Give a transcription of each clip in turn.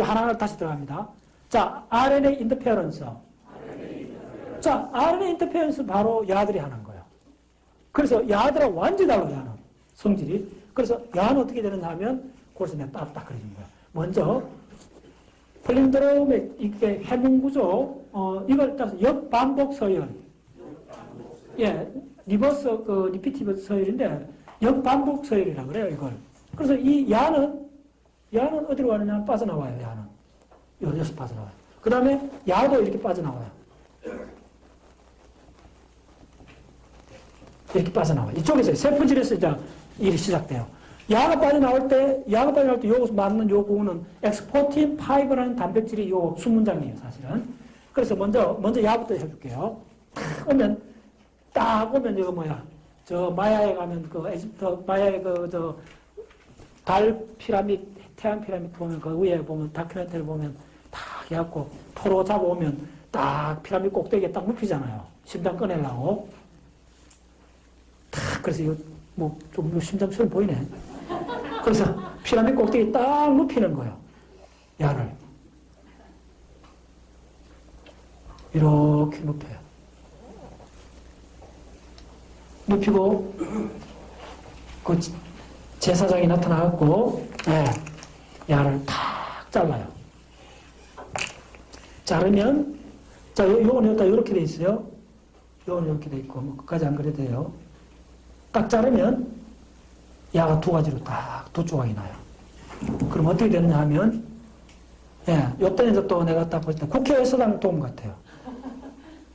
하나하나 다시 들어갑니다. 자, RNA 인터페어런스. 자, RNA 인터페어런스 바로 야들이 하는 거예요. 그래서 야들하고 완전히 달라요, 야는. 성질이. 그래서 야는 어떻게 되느냐 하면, 그래서 내가 딱딱 그려준 거야. 먼저, 플린드롬의 이게 해문구조, 어, 이걸 따라서 역반복 서열. 예, 리버스, 그, 리피티브 서열인데, 역반복 서열이라고 그래요, 이걸. 그래서 이 야는, 야는 어디로 가느냐 빠져나와요, 야는. 여기서 빠져나와요. 그 다음에 야도 이렇게 빠져나와요. 이렇게 빠져나와요. 이쪽에서 세포질에서 이제 일이 시작돼요. 야가 빠져나올 때, 야가 빠져나올 때 요거 맞는 요 부분은 엑스포틴 파이브라는 단백질이 요 수문장이에요, 사실은. 그래서 먼저, 먼저 야부터 해줄게요. 탁 오면, 딱 오면 이거 뭐야. 저 마야에 가면 그 에집트, 마야에 그, 저, 달 피라밋, 태양 피라밋 보면 그 위에 보면 다큐멘터리 보면 딱 해갖고 포로 잡아오면 딱 피라밋 꼭대기에 딱 눕히잖아요. 심장 꺼내려고. 탁, 그래서 이거 뭐좀 심장 소리 보이네. 그래서 피라밋 꼭대기 딱 눕히는 거예요. 야를. 이렇게 눕혀요. 눕히고, 그 제사장이 나타나갖고, 예, 야를 탁 잘라요. 자르면, 자, 요, 요거는 여기다 이렇게 돼 있어요. 요거는 이렇게 돼 있고, 뭐, 끝까지 안 그래도 돼요. 딱 자르면, 야가 두 가지로 딱 두 조각이 나요. 그럼 어떻게 되느냐 하면, 예, 요때는 또 내가 딱 볼 때 국회의사당 도움 같아요.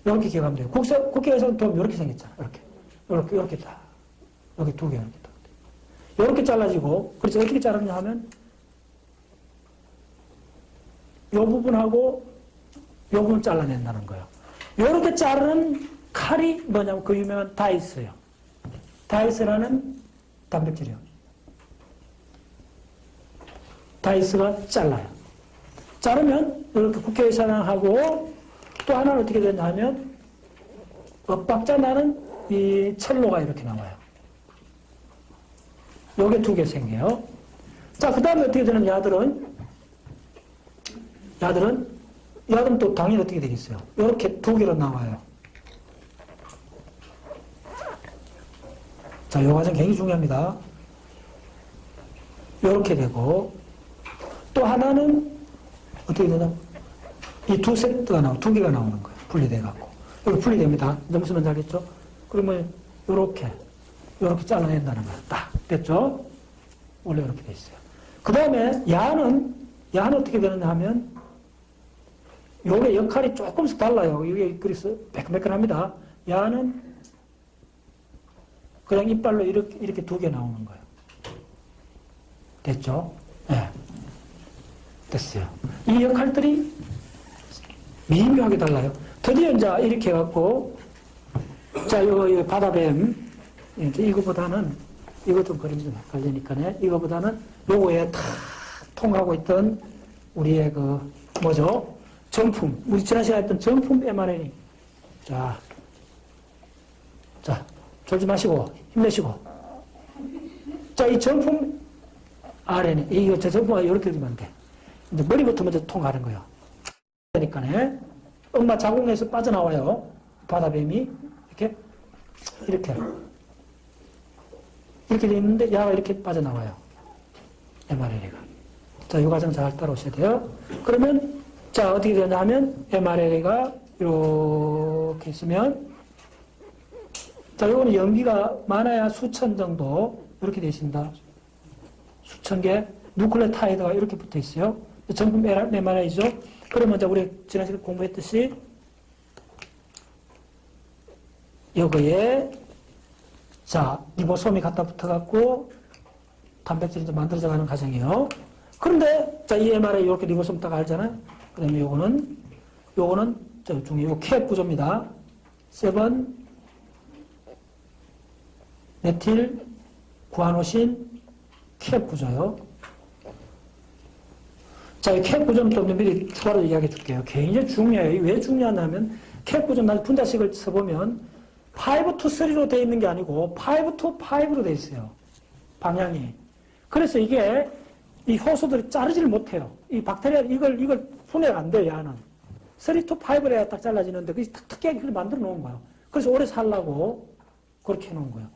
이렇게 기억하면 돼요. 국회, 국회의사당 도움 이렇게 생겼잖아. 이렇게. 이렇게, 이렇게 딱. 여기 두 개, 이렇게 딱. 이렇게 잘라지고, 그래서 어떻게 자르냐 하면, 요 부분하고 요 부분 잘라낸다는 거예요. 요렇게 자르는 칼이 뭐냐면 그 유명한 다이스예요. 다이스라는 단백질이요. 다이스가 잘라요. 자르면 이렇게 국회의사당하고 또 하나는 어떻게 되냐 하면 엇박자 나는 이 철로가 이렇게 나와요. 요게 두 개 생겨요. 자, 그 다음에 어떻게 되는 야들은 야들은 야들은 또 당연히 어떻게 되겠어요? 이렇게 두 개로 나와요. 자, 요 과정 굉장히 중요합니다. 이렇게 되고 또 하나는 어떻게 되냐? 이두 세트가 나오, 두 개가 나오는 거예요. 분리돼 갖고 이거 분리됩니다. 말인지 알겠죠? 그러면 요렇게 요렇게 잘라낸다는 거예요. 딱 됐죠? 원래 이렇게 돼 있어요. 그 다음에 야는 야는 어떻게 되느냐 하면 요게 역할이 조금씩 달라요. 이게 그래서 매끈매끈합니다. 야는 그냥 이빨로 이렇게 이렇게 두 개 나오는 거예요. 됐죠? 네. 됐어요. 이 역할들이 미묘하게 달라요. 드디어 이제 이렇게 해갖고 자, 요, 요 바다뱀 이제 이거보다는 이거 좀 그림 좀 헷갈리니까네. 이거보다는 요거에 탁 통하고 있던 우리의 그 뭐죠? 정품. 우리 지난 시간에 했던 정품 mRNA. 자, 자, 졸지 마시고 힘내시고. 자, 이 정품 RNA. 이거 저 정품이 이렇게 되면 안 돼. 이제 머리부터 먼저 통하는 거예요. 그러니까 네. 엄마 자궁에서 빠져나와요. 바다뱀이 이렇게 이렇게 이렇게 돼 있는데 야가 이렇게 빠져나와요. mRNA가. 자, 이 과정 잘 따라오셔야 돼요. 그러면 자, 어떻게 되냐 하면 mRNA가 이렇게 있으면 자, 요거는 연기가 많아야 수천 정도 이렇게 되어 있습니다. 수천 개 누클레타이드가 이렇게 붙어 있어요. 정품 mRNA죠. 그러면 이제 우리 지난 시간에 공부했듯이 여기에 자, 리보솜이 갖다 붙어갖고 단백질이 만들어져 가는 과정이에요. 그런데 자, 이 mRNA 이렇게 리보솜 딱 알잖아요. 그다음에 요거는 요거는 저 중에 요 캡 구조입니다. 세번 메틸 구아노신 캡 구조요. 자, 이 캡 구조는 좀 미리 추가로 이야기해 줄게요. 굉장히 중요해요. 왜 중요하냐면 캡 구조 나중 분자식을 써보면 5 to 3로 되어 있는 게 아니고 5 to 5로 되어 있어요. 방향이. 그래서 이게 이 효소들이 자르지를 못해요. 이 박테리아 이걸 이걸 분해가 안 돼요. 얘는 3, 2, 5를 해야 딱 잘라지는데 그게 탁 특이하게 만들어 놓은 거예요. 그래서 오래 살라고 그렇게 해놓은 거예요.